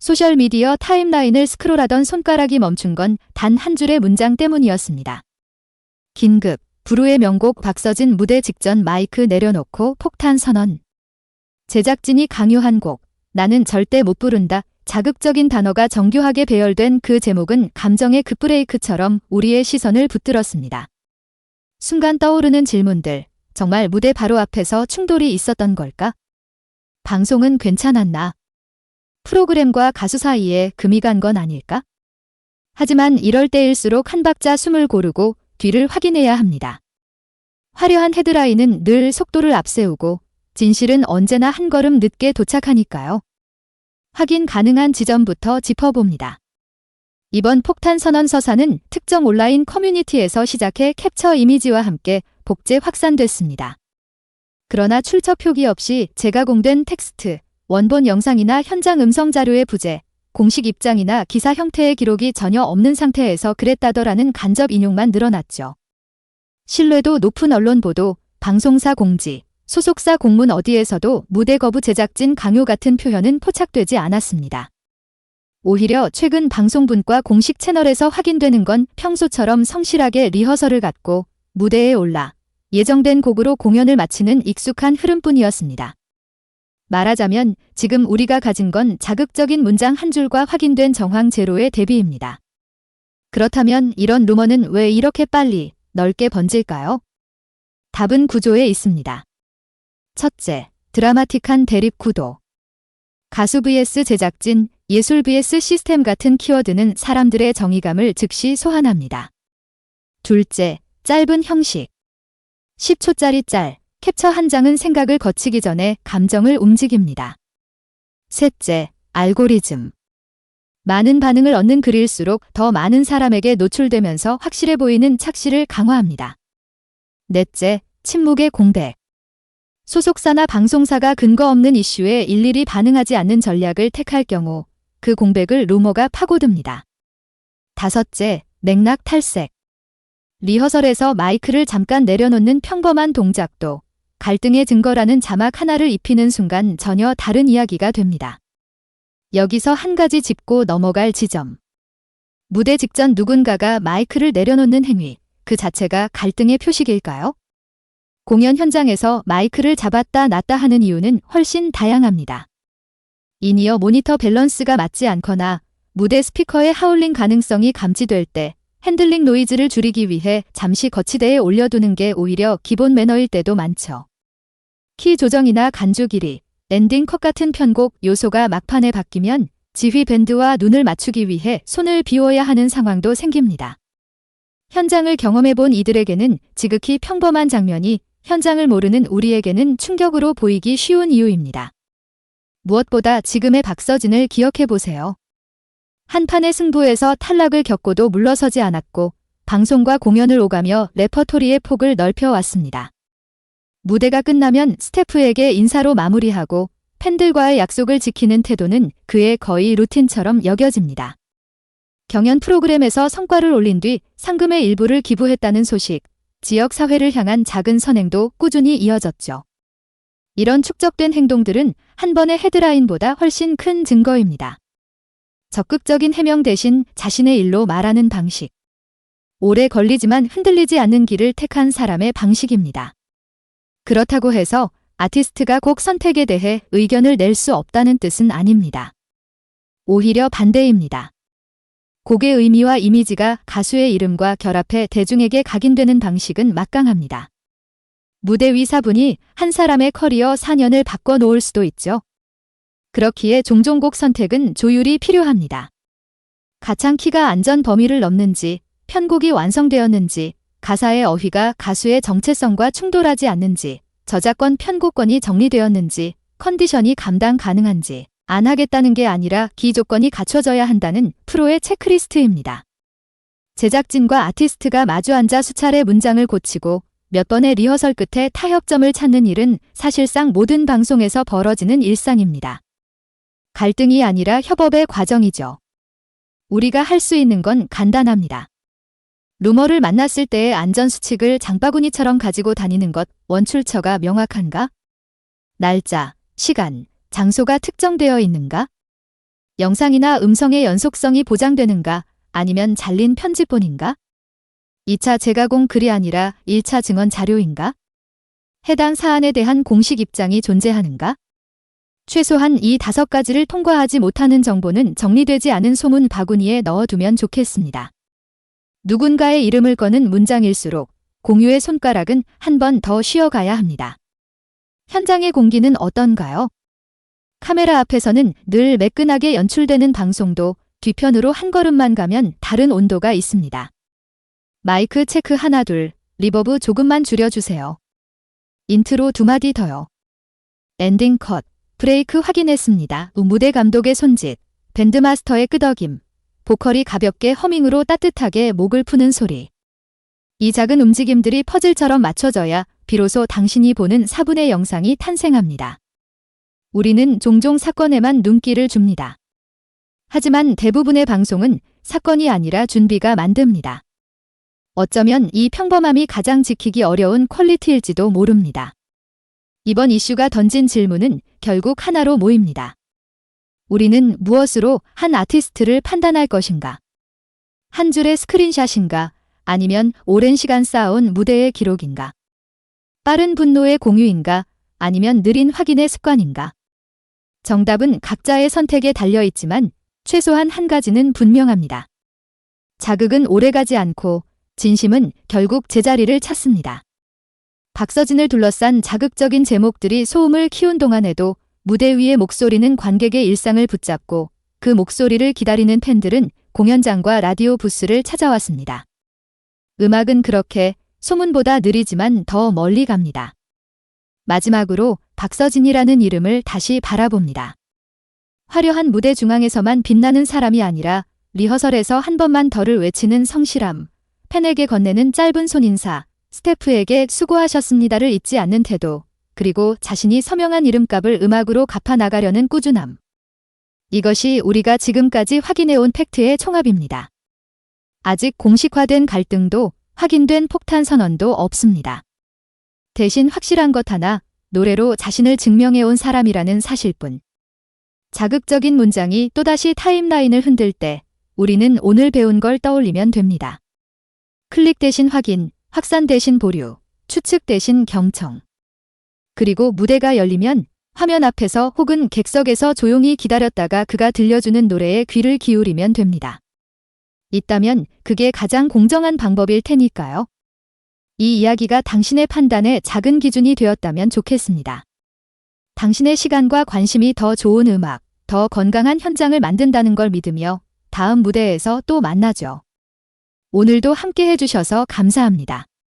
소셜미디어 타임라인을 스크롤하던 손가락이 멈춘 건 단 한 줄의 문장 때문이었습니다. 긴급, 불후의 명곡 박서진 무대 직전 마이크 내려놓고 폭탄 선언. 제작진이 강요한 곡, 나는 절대 못 부른다. 자극적인 단어가 정교하게 배열된 그 제목은 감정의 급브레이크처럼 우리의 시선을 붙들었습니다. 순간 떠오르는 질문들, 정말 무대 바로 앞에서 충돌이 있었던 걸까? 방송은 괜찮았나? 프로그램과 가수 사이에 금이 간 건 아닐까? 하지만 이럴 때일수록 한 박자 숨을 고르고 뒤를 확인해야 합니다. 화려한 헤드라인은 늘 속도를 앞세우고 진실은 언제나 한 걸음 늦게 도착하니까요. 확인 가능한 지점부터 짚어봅니다. 이번 폭탄 선언 서사는 특정 온라인 커뮤니티에서 시작해 캡처 이미지와 함께 복제 확산됐습니다. 그러나 출처 표기 없이 재가공된 텍스트, 원본 영상이나 현장 음성 자료의 부재, 공식 입장이나 기사 형태의 기록이 전혀 없는 상태에서 그랬다더라는 간접 인용만 늘어났죠. 신뢰도 높은 언론 보도, 방송사 공지, 소속사 공문 어디에서도 무대 거부 제작진 강요 같은 표현은 포착되지 않았습니다. 오히려 최근 방송분과 공식 채널에서 확인되는 건 평소처럼 성실하게 리허설을 갖고 무대에 올라 예정된 곡으로 공연을 마치는 익숙한 흐름뿐이었습니다. 말하자면 지금 우리가 가진 건 자극적인 문장 한 줄과 확인된 정황 제로의 대비입니다. 그렇다면 이런 루머는 왜 이렇게 빨리 넓게 번질까요? 답은 구조에 있습니다. 첫째, 드라마틱한 대립 구도. 가수 vs 제작진, 예술 vs 시스템 같은 키워드는 사람들의 정의감을 즉시 소환합니다. 둘째, 짧은 형식. 10초짜리 짤, 캡처 한 장은 생각을 거치기 전에 감정을 움직입니다. 셋째, 알고리즘. 많은 반응을 얻는 글일수록 더 많은 사람에게 노출되면서 확실해 보이는 착시를 강화합니다. 넷째, 침묵의 공백. 소속사나 방송사가 근거 없는 이슈에 일일이 반응하지 않는 전략을 택할 경우 그 공백을 루머가 파고듭니다. 다섯째, 맥락 탈색. 리허설에서 마이크를 잠깐 내려놓는 평범한 동작도 갈등의 증거라는 자막 하나를 입히는 순간 전혀 다른 이야기가 됩니다. 여기서 한 가지 짚고 넘어갈 지점. 무대 직전 누군가가 마이크를 내려놓는 행위, 그 자체가 갈등의 표식일까요? 공연 현장에서 마이크를 잡았다 놨다 하는 이유는 훨씬 다양합니다. 이니어 모니터 밸런스가 맞지 않거나 무대 스피커의 하울링 가능성이 감지될 때 핸들링 노이즈를 줄이기 위해 잠시 거치대에 올려두는 게 오히려 기본 매너일 때도 많죠. 키 조정이나 간주 길이, 엔딩 컷 같은 편곡 요소가 막판에 바뀌면 지휘 밴드와 눈을 맞추기 위해 손을 비워야 하는 상황도 생깁니다. 현장을 경험해 본 이들에게는 지극히 평범한 장면이 현장을 모르는 우리에게는 충격으로 보이기 쉬운 이유입니다. 무엇보다 지금의 박서진을 기억해 보세요. 한 판의 승부에서 탈락을 겪고도 물러서지 않았고 방송과 공연을 오가며 레퍼토리의 폭을 넓혀왔습니다. 무대가 끝나면 스태프에게 인사로 마무리하고 팬들과의 약속을 지키는 태도는 그의 거의 루틴처럼 여겨집니다. 경연 프로그램에서 성과를 올린 뒤 상금의 일부를 기부했다는 소식, 지역 사회를 향한 작은 선행도 꾸준히 이어졌죠. 이런 축적된 행동들은 한 번의 헤드라인보다 훨씬 큰 증거입니다. 적극적인 해명 대신 자신의 일로 말하는 방식. 오래 걸리지만 흔들리지 않는 길을 택한 사람의 방식입니다. 그렇다고 해서 아티스트가 곡 선택에 대해 의견을 낼 수 없다는 뜻은 아닙니다. 오히려 반대입니다. 곡의 의미와 이미지가 가수의 이름과 결합해 대중에게 각인되는 방식은 막강합니다. 무대 위 사분이 한 사람의 커리어 4년을 바꿔놓을 수도 있죠. 그렇기에 종종 곡 선택은 조율이 필요합니다. 가창 키가 안전 범위를 넘는지, 편곡이 완성되었는지, 가사의 어휘가 가수의 정체성과 충돌하지 않는지, 저작권 편곡권이 정리되었는지, 컨디션이 감당 가능한지, 안 하겠다는 게 아니라 기조건이 갖춰져야 한다는 프로의 체크리스트입니다. 제작진과 아티스트가 마주 앉아 수차례 문장을 고치고 몇 번의 리허설 끝에 타협점을 찾는 일은 사실상 모든 방송에서 벌어지는 일상입니다. 갈등이 아니라 협업의 과정이죠. 우리가 할 수 있는 건 간단합니다. 루머를 만났을 때의 안전수칙을 장바구니처럼 가지고 다니는 것 원출처가 명확한가? 날짜, 시간, 장소가 특정되어 있는가? 영상이나 음성의 연속성이 보장되는가 아니면 잘린 편집본인가? 2차 재가공 글이 아니라 1차 증언 자료인가? 해당 사안에 대한 공식 입장이 존재하는가? 최소한 이 다섯 가지를 통과하지 못하는 정보는 정리되지 않은 소문 바구니에 넣어두면 좋겠습니다. 누군가의 이름을 거는 문장일수록 공유의 손가락은 한 번 더 쉬어가야 합니다. 현장의 공기는 어떤가요? 카메라 앞에서는 늘 매끈하게 연출되는 방송도 뒤편으로 한 걸음만 가면 다른 온도가 있습니다. 마이크 체크 하나 둘, 리버브 조금만 줄여주세요. 인트로 두 마디 더요. 엔딩 컷, 브레이크 확인했습니다. 무대 감독의 손짓, 밴드마스터의 끄덕임, 보컬이 가볍게 허밍으로 따뜻하게 목을 푸는 소리. 이 작은 움직임들이 퍼즐처럼 맞춰져야 비로소 당신이 보는 4분의 영상이 탄생합니다. 우리는 종종 사건에만 눈길을 줍니다. 하지만 대부분의 방송은 사건이 아니라 준비가 만듭니다. 어쩌면 이 평범함이 가장 지키기 어려운 퀄리티일지도 모릅니다. 이번 이슈가 던진 질문은 결국 하나로 모입니다. 우리는 무엇으로 한 아티스트를 판단할 것인가? 한 줄의 스크린샷인가? 아니면 오랜 시간 쌓아온 무대의 기록인가? 빠른 분노의 공유인가? 아니면 느린 확인의 습관인가? 정답은 각자의 선택에 달려 있지만 최소한 한 가지는 분명합니다. 자극은 오래가지 않고 진심은 결국 제자리를 찾습니다. 박서진을 둘러싼 자극적인 제목들이 소음을 키운 동안에도 무대 위의 목소리는 관객의 일상을 붙잡고 그 목소리를 기다리는 팬들은 공연장과 라디오 부스를 찾아왔습니다. 음악은 그렇게 소문보다 느리지만 더 멀리 갑니다. 마지막으로 박서진이라는 이름을 다시 바라봅니다. 화려한 무대 중앙에서만 빛나는 사람이 아니라 리허설에서 한 번만 더를 외치는 성실함, 팬에게 건네는 짧은 손인사, 스태프에게 수고하셨습니다를 잊지 않는 태도, 그리고 자신이 서명한 이름값을 음악으로 갚아 나가려는 꾸준함. 이것이 우리가 지금까지 확인해온 팩트의 총합입니다. 아직 공식화된 갈등도 확인된 폭탄 선언도 없습니다. 대신 확실한 것 하나, 노래로 자신을 증명해온 사람이라는 사실뿐. 자극적인 문장이 또다시 타임라인을 흔들 때 우리는 오늘 배운 걸 떠올리면 됩니다. 클릭 대신 확인, 확산 대신 보류, 추측 대신 경청. 그리고 무대가 열리면 화면 앞에서 혹은 객석에서 조용히 기다렸다가 그가 들려주는 노래에 귀를 기울이면 됩니다. 있다면 그게 가장 공정한 방법일 테니까요. 이 이야기가 당신의 판단의 작은 기준이 되었다면 좋겠습니다. 당신의 시간과 관심이 더 좋은 음악, 더 건강한 현장을 만든다는 걸 믿으며 다음 무대에서 또 만나죠. 오늘도 함께 해주셔서 감사합니다.